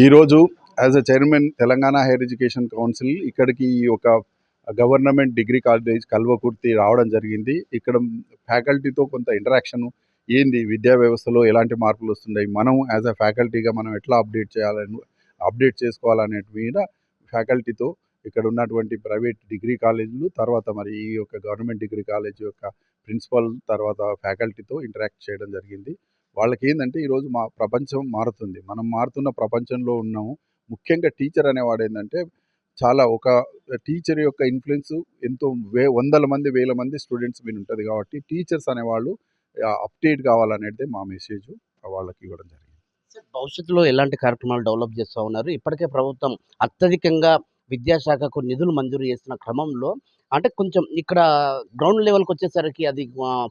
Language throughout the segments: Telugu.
ఈరోజు as a chairman Telangana higher education council ఇక్కడికి ఒక గవర్నమెంట్ డిగ్రీ కాలేజ్ కల్వకుర్తి రావడం జరిగింది. ఇక్కడ ఫ్యాకల్టీతో కొంత ఇంటరాక్షన్ ఏంది విద్యా వ్యవస్థలో ఎలాంటి మార్పులు వస్తున్నాయి? మనం యాజ్ అ ఫ్యాకల్టీగా మనం ఎట్లా అప్డేట్ చేయాలని అప్డేట్ చేసుకోవాలనే మీద ఫ్యాకల్టీతో ఇక్కడ ఉన్నటువంటి ప్రైవేట్ డిగ్రీ కాలేజీలు తర్వాత మరి ఈ యొక్క గవర్నమెంట్ డిగ్రీ కాలేజ్ యొక్క ప్రిన్సిపల్ తర్వాత ఫ్యాకల్టీతో ఇంటరాక్ట్ చేయడం జరిగింది. వాళ్ళకి ఏంటంటే ఈరోజు మా ప్రపంచం మారుతుంది. మనం మారుతున్న ప్రపంచంలో ఉన్నాము. ముఖ్యంగా టీచర్ అనేవాడు ఏంటంటే చాలా ఒక టీచర్ యొక్క ఇన్ఫ్లుయెన్స్ ఎంతో వే వందల మంది వేల మంది స్టూడెంట్స్ మీద ఉంటుంది కాబట్టి టీచర్స్ అనేవాళ్ళు అప్డేట్ కావాలనేది మా మెసేజ్ వాళ్ళకి ఇవ్వడం జరిగింది. భవిష్యత్తులో ఎలాంటి కార్యక్రమాలు డెవలప్ చేస్తూ ఉన్నారు? ఇప్పటికే ప్రభుత్వం అత్యధికంగా విద్యాశాఖకు నిధులు మంజూరు చేసిన క్రమంలో అంటే కొంచెం ఇక్కడ గ్రౌండ్ లెవెల్కి వచ్చేసరికి అది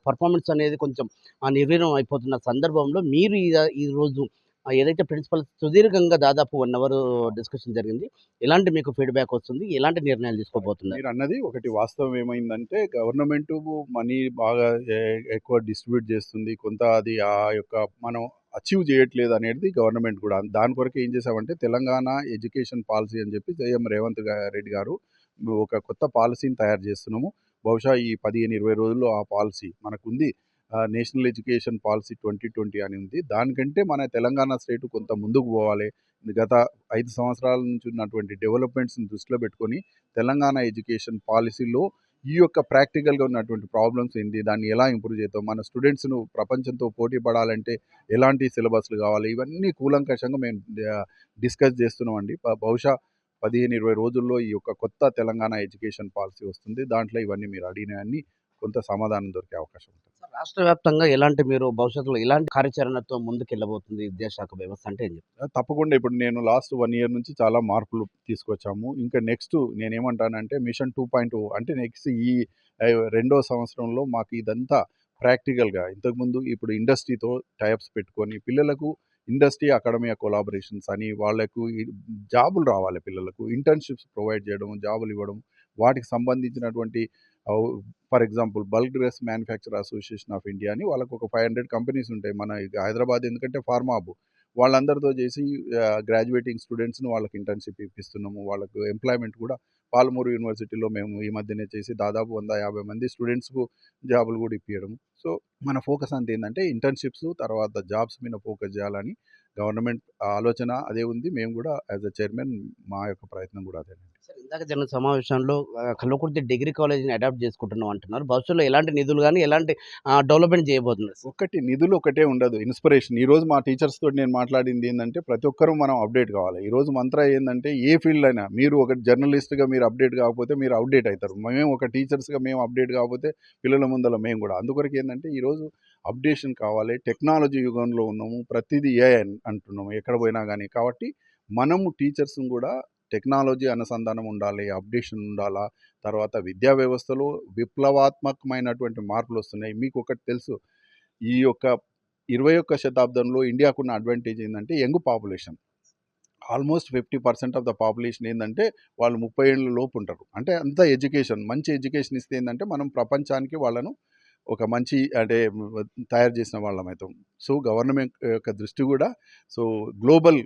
పర్ఫార్మెన్స్ అనేది కొంచెం ఆ, నిర్వీర్యం అయిపోతున్న సందర్భంలో మీరు ఈరోజు ఏదైతే ప్రిన్సిపల్ సుదీర్ఘంగా దాదాపు వన్ అవర్ డిస్కషన్ జరిగింది ఎలాంటి మీకు ఫీడ్బ్యాక్ వస్తుంది? ఎలాంటి నిర్ణయాలు తీసుకోబోతున్నారు? మీరు అన్నది ఒకటి వాస్తవం ఏమైందంటే గవర్నమెంట్ మనీ బాగా ఎక్కువ డిస్ట్రిబ్యూట్ చేస్తుంది కొంత అది ఆ యొక్క మనం అచీవ్ చేయట్లేదు అనేది గవర్నమెంట్ కూడా. దాని కొరకు ఏం చేసామంటే తెలంగాణ ఎడ్యుకేషన్ పాలసీ అని చెప్పి జయం రేవంత్ రెడ్డి గారు ఒక కొత్త పాలసీని తయారు చేస్తున్నాము. బహుశా ఈ పదిహేను ఇరవై రోజుల్లో ఆ పాలసీ మనకుంది. National education policy twenty twenty అని ఉంది. దానికంటే మన తెలంగాణ స్టేట్ కొంత ముందుకు పోవాలి. గత ఐదు సంవత్సరాల నుంచి ఉన్నటువంటి డెవలప్మెంట్స్ని దృష్టిలో పెట్టుకొని తెలంగాణ ఎడ్యుకేషన్ పాలసీలో ఈ యొక్క ప్రాక్టికల్గా ఉన్నటువంటి ప్రాబ్లమ్స్ ఏంటి దాన్ని ఎలా ఇంప్రూవ్ చేద్దాం? మన స్టూడెంట్స్ను ప్రపంచంతో పోటీ పడాలంటే ఎలాంటి సిలబస్లు కావాలి? ఇవన్నీ కూలంకషంగా మేము డిస్కస్ చేస్తున్నామండి. బహుశా పదిహేను ఇరవై రోజుల్లో ఈ యొక్క కొత్త తెలంగాణ ఎడ్యుకేషన్ పాలసీ వస్తుంది. దాంట్లో ఇవన్నీ మీరు అడిగినవన్నీ కొంత సమాధానం దొరికే అవకాశం ఉంటుంది. రాష్ట్ర వ్యాప్తంగా ఎలాంటి మీరు భవిష్యత్తులో ఎలాంటి కార్యాచరణతో ముందుకు వెళ్ళబోతుంది విద్యాశాఖ వ్యవస్థ అంటే? తప్పకుండా. ఇప్పుడు నేను లాస్ట్ వన్ ఇయర్ నుంచి చాలా మార్పులు తీసుకొచ్చాము. ఇంకా నెక్స్ట్ నేనేమంటానంటే మిషన్ టూ పాయింట్ అంటే నెక్స్ట్ ఈ రెండో సంవత్సరంలో మాకు ఇదంతా ప్రాక్టికల్గా ఇంతకుముందు ఇప్పుడు ఇండస్ట్రీతో టైప్స్ పెట్టుకొని పిల్లలకు ఇండస్ట్రీ అకాడమీ కొలాబరేషన్స్ అని వాళ్ళకు జాబులు రావాలి పిల్లలకు. ఇంటర్న్షిప్స్ ప్రొవైడ్ చేయడం జాబులు ఇవ్వడం వాటికి సంబంధించినటువంటి for example bulk dress manufacture association of India అని వాళ్ళకు ఒక ఫైవ్ హండ్రెడ్ కంపెనీస్ ఉంటాయి. మన హైదరాబాద్ ఎందుకంటే ఫార్మాబు. వాళ్ళందరితో చేసి గ్రాడ్యుయేటింగ్ స్టూడెంట్స్ని వాళ్ళకి ఇంటర్న్షిప్ ఇప్పిస్తున్నాము. వాళ్ళకు ఎంప్లాయ్మెంట్ కూడా పాలమూరు యూనివర్సిటీలో మేము ఈ మధ్యనే చేసి దాదాపు వంద యాభై మంది స్టూడెంట్స్కు జాబులు కూడా ఇప్పించడం సో మన ఫోకస్ అంత ఏంటంటే ఇంటర్న్షిప్స్ తర్వాత జాబ్స్ మీద ఫోకస్ చేయాలని గవర్నమెంట్ ఆలోచన అదే ఉంది. మేము కూడా యాజ్ అ చైర్మన్ మా యొక్క ప్రయత్నం కూడా అదే. సార్ ఇందాక జరిగిన సమావేశంలో ఆ, కల్వకుర్తి డిగ్రీ కాలేజీని అడాప్ట్ చేసుకుంటున్నాం అంటున్నారు. భవిష్యత్తులో ఎలాంటి నిధులు కానీ ఎలాంటి డెవలప్మెంట్ చేయబోతున్నారు ఒకటి నిధులు ఒకటే ఉండదు. ఇన్స్పిరేషన్. ఈరోజు మా టీచర్స్ తోటి నేను మాట్లాడింది ఏంటంటే ప్రతి ఒక్కరూ మనం అప్డేట్ కావాలి. ఈరోజు మంత్ర ఏంటంటే ఏ ఫీల్డ్ అయినా మీరు ఒక జర్నలిస్ట్గా మీరు అప్డేట్ కాకపోతే మీరు అప్డేట్ అవుతారు మేము ఒక టీచర్స్గా మేము అప్డేట్ కాకపోతే పిల్లల ముందర మేము కూడా. అందుకొరకు ఏంటంటే ఈరోజు అప్డేషన్ కావాలి. టెక్నాలజీ యుగంలో ఉన్నాము. ప్రతిదీ ఏ అంటున్నాము ఎక్కడ పోయినా కానీ కాబట్టి మనము టీచర్స్ని కూడా టెక్నాలజీ అనుసంధానం ఉండాలి అప్డేషన్ ఉండాలా తర్వాత విద్యా వ్యవస్థలో విప్లవాత్మకమైనటువంటి మార్పులు వస్తున్నాయి. మీకు ఒకటి తెలుసు ఈ యొక్క ఇరవై ఒక్క శతాబ్దంలో ఇండియాకున్న అడ్వాంటేజ్ ఏంటంటే young population. Almost fifty percent of the population ఏంటంటే వాళ్ళు ముప్పై ఏళ్ళ లోపు ఉంటారు. అంటే అంత ఎడ్యుకేషన్ మంచి ఎడ్యుకేషన్ ఇస్తే ఏంటంటే మనం ప్రపంచానికి వాళ్ళను ఒక మంచి అంటే తయారు చేసిన వాళ్ళం అవుతాం సో గవర్నమెంట్ యొక్క దృష్టి కూడా సో గ్లోబల్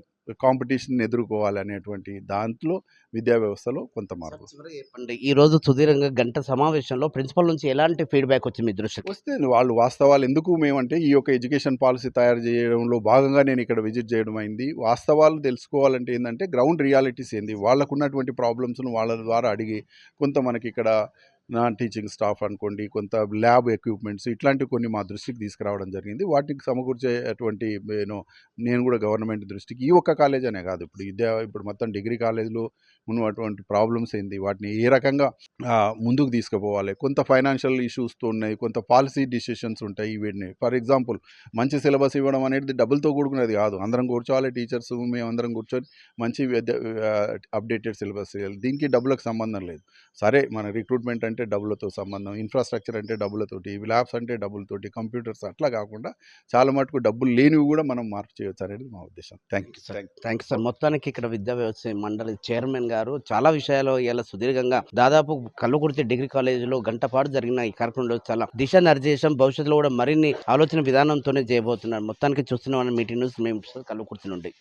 కాంపిటీషన్ ఎదుర్కోవాలి అనేటువంటి దాంట్లో విద్యా వ్యవస్థలో కొంత మార్పు చెప్పండి. ఈ రోజు సుదీర్ఘంగా గంట సమావేశంలో ప్రిన్సిపల్ నుంచి ఎలాంటి ఫీడ్బ్యాక్ వచ్చింది మీ దృష్టికి? వస్తే వాళ్ళు వాస్తవాలు ఎందుకు మేమంటే ఈ యొక్క ఎడ్యుకేషన్ పాలసీ తయారు చేయడంలో భాగంగా నేను ఇక్కడ విజిట్ చేయడం అయింది. వాస్తవాలు తెలుసుకోవాలంటే ఏంటంటే గ్రౌండ్ రియాలిటీస్ ఏంది? వాళ్ళకు ఉన్నటువంటి ప్రాబ్లమ్స్ను వాళ్ళ ద్వారా అడిగి కొంత మనకి ఇక్కడ నాన్ టీచింగ్ స్టాఫ్ అనుకోండి కొంత ల్యాబ్ ఎక్విప్మెంట్స్ ఇట్లాంటివి కొన్ని మా దృష్టికి తీసుకురావడం జరిగింది. వాటికి సమకూర్చేటువంటి నేను నేను కూడా గవర్నమెంట్ దృష్టికి ఈ ఒక్క కాలేజ్ అనే కాదు. ఇప్పుడు విద్యా ఇప్పుడు మొత్తం డిగ్రీ కాలేజీలో ఉన్నటువంటి ప్రాబ్లమ్స్ ఏంది? వాటిని ఏ రకంగా ముందుకు తీసుకుపోవాలి? కొంత ఫైనాన్షియల్ ఇష్యూస్తో ఉన్నాయి కొంత పాలసీ డిసిషన్స్ ఉంటాయి వీటిని. ఫర్ ఎగ్జాంపుల్ మంచి సిలబస్ ఇవ్వడం అనేది డబ్బులతో కూడుకునేది కాదు. అందరం కూర్చోవాలి టీచర్స్ మేమందరం కూర్చొని మంచి అప్డేటెడ్ సిలబస్ దీనికి డబ్బులకు సంబంధం లేదు. సరే మన రిక్రూట్మెంట్ అంటే డబ్బులతో సంబంధం ఇన్ఫ్రాస్ట్రక్చర్ అంటే డబ్బులతోటి ల్యాబ్స్ అంటే డబ్బులతోటి కంప్యూటర్స్ అట్లా కాకుండా చాలా మటుకు డబ్బులు లేనివి కూడా మనం మార్పు చేయొచ్చు అనేది మా ఉద్దేశం. Thank you thank thank you sir. మొత్తానికి ఇక్కడ విద్యా వ్యవసాయ మండలి చైర్మన్ గారు చాలా విషయాలు ఇలా సుదీర్ఘంగా దాదాపు కల్లుకుర్తి డిగ్రీ కాలేజీలో గంట పాటు జరిగిన ఈ కార్యక్రమంలో చాలా దిశానిర్దేశం భవిష్యత్తులో కూడా మరిన్ని ఆలోచన విధానంతోనే చేయబోతున్నారు. మొత్తానికి చూస్తున్నామని మీటింగ్ న్యూస్ మేము కల్లుకుర్తి నుండి.